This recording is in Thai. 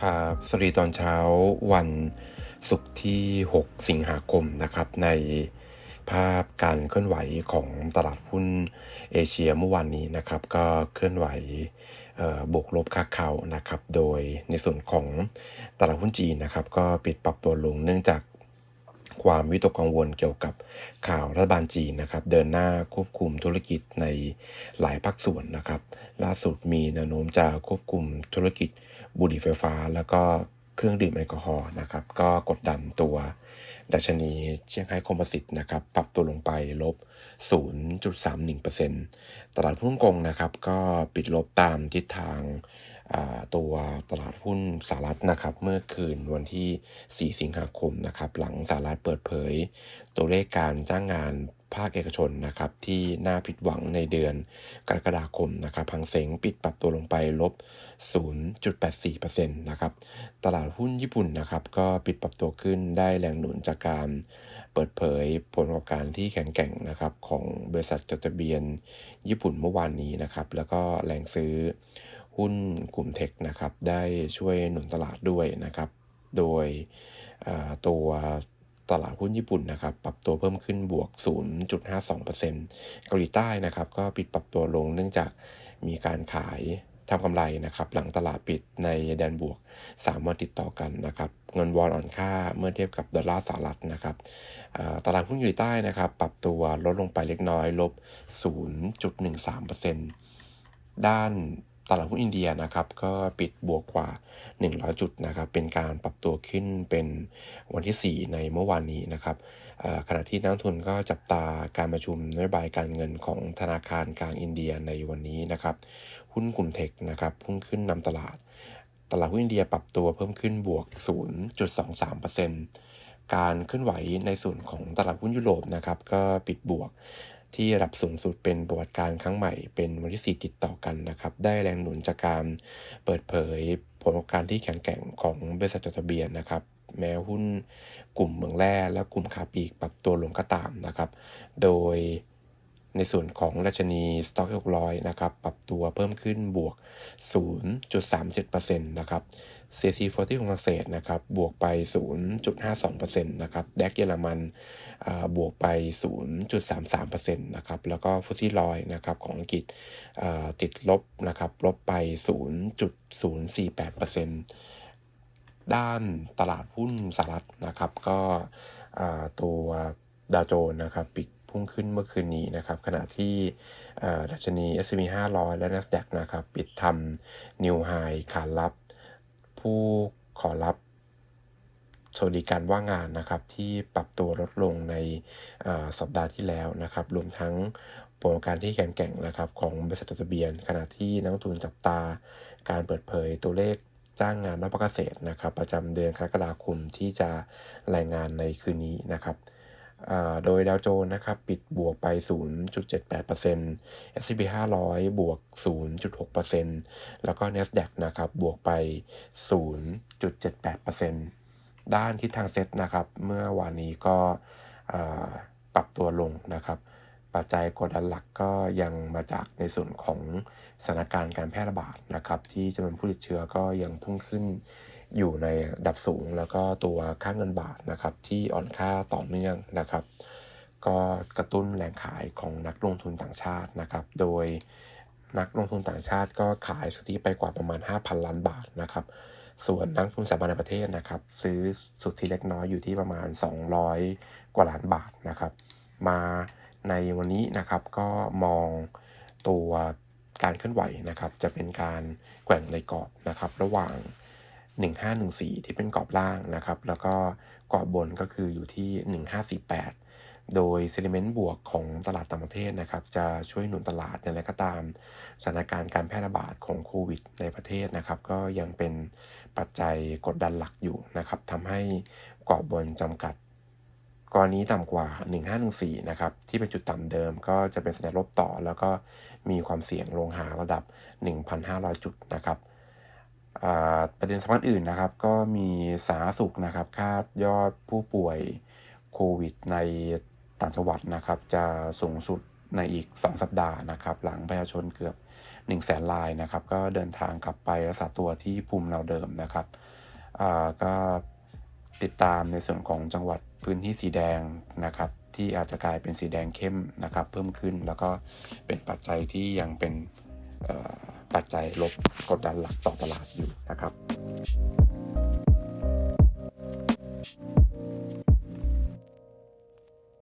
ครับสวัสดีตอนเช้าวันศุกร์ที่ 6 สิงหาคมนะครับ ในภาพการเคลื่อนไหวของตลาดหุ้นเอเชียเมื่อวานนี้นะครับ ก็เคลื่อนไหวบวกลบค่าเขานะครับ โดยในส่วนของตลาดหุ้นจีนนะครับ ก็ปิดปรับตัวลงเนื่องจาก ความวิตกกังวลเกี่ยวกับข่าวรัฐบาลจีนนะครับ เดินหน้าควบคุมธุรกิจในหลายภาคส่วนนะครับ ล่าสุดมีแนวโน้มจะควบคุมธุรกิจบุหรี่ไฟฟ้า แล้วก็เครื่องดื่มแอลกอฮอล์นะครับ ก็กดดันตัวดัชนีเชียงไฮ้คอมโพสิตนะครับ ปรับตัวลงไปลบ 0.31%ตลาดหุ้นกงนะครับ ก็ปิดลบตามทิศทาง ตัวตลาดหุ้นสหรัฐนะครับ เมื่อคืนวันที่ 4 สิงหาคมนะครับ หลังสหรัฐเปิดเผย ตัวเลขการจ้างงานภาคเอกชนนะครับที่น่าผิดหวังในเดือนกรกฎาคมนะครับพังเซ็งปิดปรับตัวลงไปลบ 0.84%นะครับตลาดหุ้นญี่ปุ่นนะครับก็ปิดปรับตัวขึ้นได้แรงหนุนจากการเปิดเผยผลประกอบการที่แข็งแกร่งนะครับของบริษัทจดทะเบียนญี่ปุ่นเมื่อวานนี้นะครับแล้วก็แรงซื้อ หุ้นกลุ่มเทคนะครับได้ช่วยหนุนตลาดด้วยนะครับ โดยตัวตลาดหุ้นญี่ปุ่นนะครับปรับตัวเพิ่มขึ้นบวก 0.52%เกาหลีใต้นะครับก็ปิดปรับตัวลงเนื่องจากมีการขายทำกำไรนะครับหลังตลาดปิดในแดนบวก 3 วันติดต่อกันนะครับเงินวอนอ่อนค่าเมื่อเทียบกับดอลลาร์สหรัฐนะครับตลาดหุ้นเกาหลีใต้นะครับปรับตัวลดลงไปเล็กน้อยลบ 0.13%ด้าน ตลาดหุ้นอินเดียนะครับก็ปิดบวกกว่า 100 จุดนะครับเป็นการปรับตัวขึ้นเป็นวันที่ 4 ในเมื่อวานนี้นะครับขณะที่นักทุนก็จับตาการประชุมนโยบายการเงินของธนาคารกลางอินเดียในวันนี้นะครับหุ้นกลุ่มเทคนะครับพุ่งขึ้นนำตลาด ตลาดหุ้นอินเดียปรับตัวเพิ่มขึ้นบวก 0.23%การเคลื่อนไหวในส่วนของตลาดหุ้นยุโรปนะครับก็ปิดบวก ที่ระดับสูงสุดเป็นประวัติการครั้งใหม่เป็นวันที่ 4 ติดต่อกันนะครับ ได้แรงหนุนจากการเปิดเผยผลประกอบการที่แข็งแกร่งของบริษัทจดทะเบียนนะครับแม้หุ้นกลุ่มเมืองแร่และกลุ่มคาปีกปรับตัวลงก็ตามนะครับ โดย ในส่วนของดัชนีสต็อก600 นะครับ ปรับตัวเพิ่มขึ้นบวก 0.37%นะครับ CAC 40 ของฝรั่งเศสนะครับ บวกไป 0.52%นะครับแดกเยอรมันบวกไป 0.33%นะครับ แล้วก็ฟุตซี่ลอยนะครับของอังกฤษติดลบนะครับ ลบไป 0.048%ด้านตลาดหุ้นสหรัฐนะครับ ก็ตัวดาวโจนส์นะครับปิด พุ่งขึ้นเมื่อคืนนี้นะครับ ขณะที่ดัชนี S&P 500 และ NASDAQ นะครับ ปิดทำนิวไฮขารับ ผู้ขอรับสวัสดิการว่างงานนะครับที่ปรับตัวลดลงในสัปดาห์ที่แล้วนะครับ รวมทั้งผลปรกอบการที่แข็งแกร่งนะครับของบริษัทจดทะเบียน ขณะที่นักทุนจับตาการเปิดเผยตัวเลขจ้างงานนอกภาคเกษตรนะครับ ประจำเดือนกรกฎาคมที่จะรายงานในคืนนี้นะครับ โดยดาวโจนส์นะครับปิดบวกไป 0.78% S&P 500 บวก 0.6%แล้วก็ NASDAQ นะครับบวกไป 0.78%ด้านทิศทางเซ็ตนะครับ เมื่อวานนี้ก็ปรับตัวลงนะครับ ปัจจัยกดดันหลักก็ยังมาจากในส่วนของสถานการณ์การแพร่ระบาดนะครับ ที่จำนวนผู้ติดเชื้อก็ยังพุ่งขึ้น อยู่ในดับสูง แล้วก็ตัวค่าเงินบาทนะครับ ที่อ่อนค่าต่อเนื่องนะครับ ก็กระตุ้นแรงขายของนักลงทุนต่างชาตินะครับ โดยนักลงทุนต่างชาติก็ขายสุทธิไปกว่าประมาณ 5,000 ล้านบาทนะครับ ส่วนนักลงทุนสถาบันในประเทศนะครับ ซื้อสุทธิเล็กน้อยอยู่ที่ประมาณ 200 กว่าล้านบาทนะครับ มาในวันนี้นะครับก็มองตัวการเคลื่อนไหวนะครับ จะเป็นการแกว่งในกรอบนะครับ ระหว่าง 1514 ที่เป็นกรอบล่างนะครับ แล้วก็กรอบบนก็คืออยู่ที่ 1548 โดยเซนิเมนต์บวกของตลาดต่างประเทศนะครับ จะช่วยหนุนตลาดอย่างไรก็ตาม สถานการณ์การแพร่ระบาดของโควิดในประเทศนะครับ ก็ยังเป็นปัจจัยกดดันหลักอยู่นะครับทำให้กรอบบนจำกัดกรณีต่ำกว่า 1514 นะครับ ที่เป็นจุดต่ำเดิมก็จะเป็นสัญลบต่อ แล้วก็มีความเสี่ยงลงหาระดับ 1,500 จุดนะครับ ประเด็นสำคัญอื่นนะครับ ก็มีสาธารณสุขนะครับ คาดยอดผู้ป่วยโควิดในต่างจังหวัดนะครับ จะสูงสุดในอีก 2 สัปดาห์นะครับ หลังประชาชนเกือบ1 0 0 0 0แสนรายนะครับ ก็เดินทางกลับไปรักษาตัวที่ภูมิเราเดิมนะครับก็ติดตามในส่วนของจังหวัดพื้นที่สีแดงนะครับ ที่อาจจะกลายเป็นสีแดงเข้มนะครับ เพิ่มขึ้นแล้วก็เป็นปัจจัยที่ยังเป็นเปัจจัยลบกดดันหลักต่อตลาดอยู่นะครับ